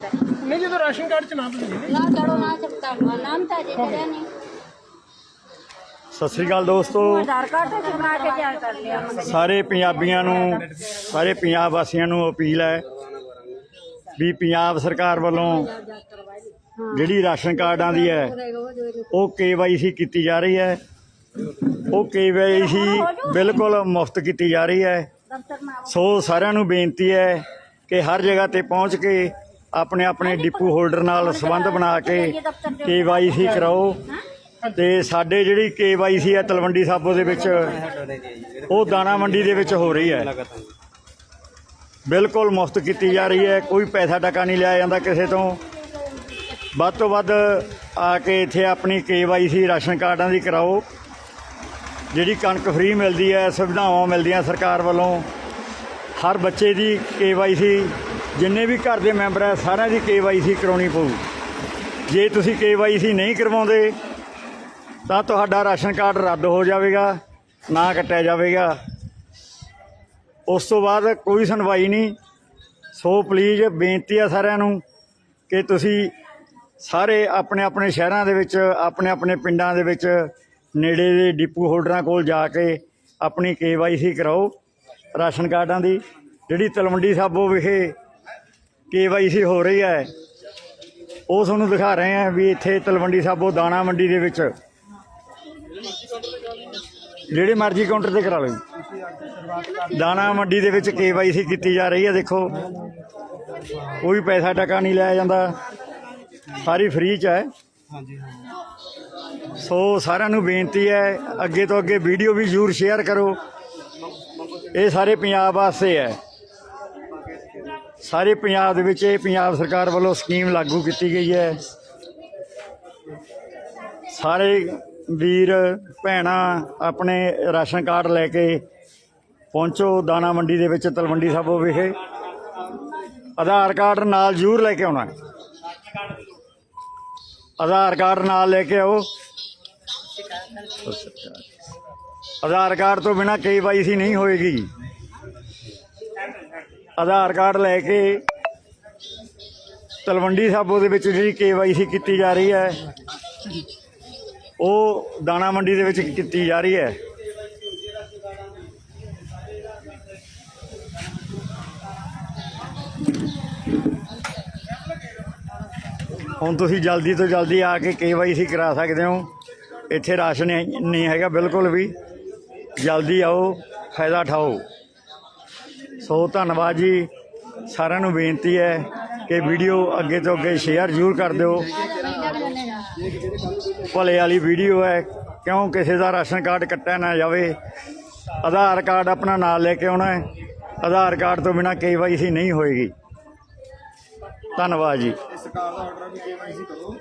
ਨਹੀਂ ਜਦੋਂ ration card ਚ ਨਾਮ ਲਿਖੇ ਨਾ ਚੜੋ ਨਾ ਚੜਤਾ ਨਾਮ ਤਾਂ ਜੇ ਚੜਿਆ ਨਹੀਂ। ਸਤਿ ਸ੍ਰੀ ਅਕਾਲ ਦੋਸਤੋ। ਆਧਾਰ ਕਾਰਡ ਤੇ ਬਣਾ ਕੇ ਤਿਆਰ ਕਰ ਲਿਆ ਸਾਰੇ ਪੰਜਾਬੀਆਂ ਨੂੰ ਸਾਰੇ ਪੰਜਾਬ ਵਾਸੀਆਂ ਨੂੰ ਅਪੀਲ ਹੈ ਵੀ ਪੰਜਾਬ ਸਰਕਾਰ ਵੱਲੋਂ ਜਿਹੜੀ ਰਾਸ਼ਨ ਕਾਰਡਾਂ ਦੀ ਹੈ ਉਹ ਕੇਵਾਈਸੀ ਕੀਤੀ ਜਾ ਰਹੀ ਹੈ। ਉਹ ਕੇਵਾਈਸੀ ਬਿਲਕੁਲ ਮੁਫਤ ਕੀਤੀ ਜਾ ਰਹੀ ਹੈ। ਸੋ ਸਾਰਿਆਂ ਨੂੰ ਬੇਨਤੀ ਹੈ ਕਿ ਹਰ ਜਗ੍ਹਾ ਤੇ ਪਹੁੰਚ ਕੇ ਆਪਣੇ ਆਪਣੇ ਡਿਪੂ ਹੋਲਡਰ ਨਾਲ ਸੰਬੰਧ ਬਣਾ ਕੇ ਕੇਵਾਈਸੀ ਕਰਾਓ। ਤੇ ਸਾਡੇ ਜਿਹੜੀ ਕੇਵਾਈਸੀ ਹੈ ਤਲਵੰਡੀ ਸਾਬੋ ਦੇ ਵਿੱਚ, ਉਹ ਦਾਣਾ ਮੰਡੀ ਦੇ ਵਿੱਚ ਹੋ ਰਹੀ ਹੈ। ਬਿਲਕੁਲ ਮੁਫਤ ਕੀਤੀ ਜਾ ਰਹੀ ਹੈ। ਕੋਈ ਪੈਸਾ ਟਕਾ ਨਹੀਂ ਲਿਆ ਜਾਂਦਾ ਕਿਸੇ ਤੋਂ। ਵੱਧ ਤੋਂ ਵੱਧ ਆ ਕੇ ਇੱਥੇ ਆਪਣੀ ਕੇਵਾਈਸੀ ਰਾਸ਼ਨ ਕਾਰਡਾਂ ਦੀ ਕਰਾਓ। ਜਿਹੜੀ ਕਣਕ ਫ੍ਰੀ ਮਿਲਦੀ ਹੈ, ਸੁਵਿਧਾਵਾਂ ਮਿਲਦੀਆਂ ਸਰਕਾਰ ਵੱਲੋਂ। ਹਰ ਬੱਚੇ ਦੀ ਕੇਵਾਈਸੀ ਜਿੰਨੇ ਵੀ ਘਰ ਦੇ ਮੈਂਬਰ ਹੈ ਸਾਰਿਆਂ ਦੀ ਕੇਵਾਈਸੀ ਕਰਾਉਣੀ ਪਊ। ਜੇ ਤੁਸੀਂ ਕੇਵਾਈਸੀ ਨਹੀਂ ਕਰਵਾਉਂਦੇ, ਤਾਂ ਤੁਹਾਡਾ ਰਾਸ਼ਨ ਕਾਰਡ ਰੱਦ ਹੋ ਜਾਵੇਗਾ, ਨਾ ਕੱਟਿਆ ਜਾਵੇਗਾ। ਉਸ ਤੋਂ ਬਾਅਦ ਕੋਈ ਸੁਣਵਾਈ ਨਹੀਂ। ਸੋ ਪਲੀਜ਼ ਬੇਨਤੀ ਆ ਸਾਰਿਆਂ ਨੂੰ ਕਿ ਤੁਸੀਂ ਸਾਰੇ ਆਪਣੇ ਆਪਣੇ ਸ਼ਹਿਰਾਂ ਦੇ ਵਿੱਚ, ਆਪਣੇ ਆਪਣੇ ਪਿੰਡਾਂ ਦੇ ਵਿੱਚ, ਨੇੜੇ ਦੇ ਡਿਪੂ ਹੋਲਡਰਾਂ ਕੋਲ ਜਾ ਕੇ ਆਪਣੀ ਕੇਵਾਈਸੀ ਕਰਾਓ ਰਾਸ਼ਨ ਕਾਰਡਾਂ ਦੀ। ਜਿਹੜੀ ਤਲਵੰਡੀ ਸਾਬੋ ਵਿਖੇ ਕੇਵਾਈਸੀ ਹੋ ਰਹੀ ਹੈ। ਉਹ ਤੁਹਾਨੂੰ ਦਿਖਾ ਰਹੇ ਹਾਂ ਵੀ ਇੱਥੇ ਤਲਵੰਡੀ ਸਾਬੋ ਦਾਣਾ ਮੰਡੀ ਦੇ ਵਿੱਚ। ਜਿਹੜੇ ਮਰਜ਼ੀ ਕਾਊਂਟਰ ਤੇ ਕਰਾ ਲਓ। ਦਾਣਾ ਮੰਡੀ ਦੇ ਵਿੱਚ ਕੇਵਾਈਸੀ ਕੀਤੀ ਜਾ ਰਹੀ ਹੈ, ਦੇਖੋ। ਕੋਈ ਪੈਸਾ ਟਕਾ ਨਹੀਂ ਲਿਆ ਜਾਂਦਾ। ਸਾਰੀ ਫ੍ਰੀ ਚ ਹੈ। ਸੋ ਸਾਰਿਆਂ ਨੂੰ ਬੇਨਤੀ ਹੈ, ਅੱਗੇ ਤੋਂ ਅੱਗੇ ਵੀਡੀਓ ਵੀ ਜ਼ਰੂਰ ਸ਼ੇਅਰ ਕਰੋ। ਇਹ ਸਾਰੇ ਪੰਜਾਬ ਵਾਸਤੇ ਹੈ। ਸਾਰੇ ਪੰਜਾਬ ਦੇ ਵਿੱਚ ਇਹ ਪੰਜਾਬ ਸਰਕਾਰ ਵੱਲੋਂ ਸਕੀਮ ਲਾਗੂ ਕੀਤੀ ਗਈ ਹੈ। ਸਾਰੇ ਵੀਰ, ਭੈਣਾਂ ਆਪਣੇ ਰਾਸ਼ਨ ਕਾਰਡ ਲੈ ਕੇ ਪਹੁੰਚੋ ਦਾਣਾ ਮੰਡੀ ਦੇ ਵਿੱਚ, ਤਲਵੰਡੀ ਸਾਬੋ ਵਿਖੇ। ਆਧਾਰ ਕਾਰਡ ਨਾਲ ਜ਼ਰੂਰ ਲੈ ਕੇ ਆਉਣਾ ਆਧਾਰ ਕਾਰਡ ਨਾਲ ਲੈ ਕੇ ਆਓ। ਆਧਾਰ ਕਾਰਡ ਤੋਂ ਬਿਨਾ ਕੇਵਾਈਸੀ ਨਹੀਂ ਹੋਏਗੀ। ਆਧਾਰ ਕਾਰਡ ਲੈ ਕੇ ਤਲਵੰਡੀ ਸਾਬੋ ਦੇ ਵਿੱਚ ਜਿਹੜੀ ਕੇਵਾਈਸੀ ਕੀਤੀ ਜਾ ਰਹੀ ਹੈ, ਉਹ ਦਾਣਾ ਮੰਡੀ ਦੇ ਵਿੱਚ ਕੀਤੀ ਜਾ ਰਹੀ ਹੈ। ਹੁਣ ਤੁਸੀਂ ਜਲਦੀ ਤੋਂ ਜਲਦੀ ਆ ਕੇ ਕੇਵਾਈਸੀ ਕਰਾ ਸਕਦੇ ਹੋ। ਇੱਥੇ ਰਾਸ਼ਨ ਨਹੀਂ ਨਹੀਂ ਹੈਗਾ ਬਿਲਕੁਲ ਵੀ। ਜਲਦੀ ਆਓ, ਫਾਇਦਾ ਉਠਾਓ। ਸੋ ਧੰਨਵਾਦ ਜੀ। ਸਾਰਿਆਂ ਨੂੰ ਬੇਨਤੀ ਹੈ ਕਿ ਵੀਡੀਓ ਅੱਗੇ ਤੋਂ ਅੱਗੇ ਸ਼ੇਅਰ ਜ਼ਰੂਰ ਕਰ ਦਿਓ। ਭਲੇ ਵਾਲੀ ਵੀਡੀਓ ਹੈ, ਕਿਉਂ ਕਿਸੇ ਦਾ ਰਾਸ਼ਨ ਕਾਰਡ ਕੱਟਿਆ ਨਾ ਜਾਵੇ। ਆਧਾਰ ਕਾਰਡ ਆਪਣਾ ਨਾਲ ਲੈ ਕੇ ਆਉਣਾ ਹੈ। ਆਧਾਰ ਕਾਰਡ ਤੋਂ ਬਿਨਾ ਕੇਵਾਈਸੀ ਨਹੀਂ ਹੋਏਗੀ। ਧੰਨਵਾਦ ਜੀ। ਸਰਕਾਰ ਦਾ ਆਰਡਰ ਵੀ ਕੇਵਾਈਸੀ ਕਰੋ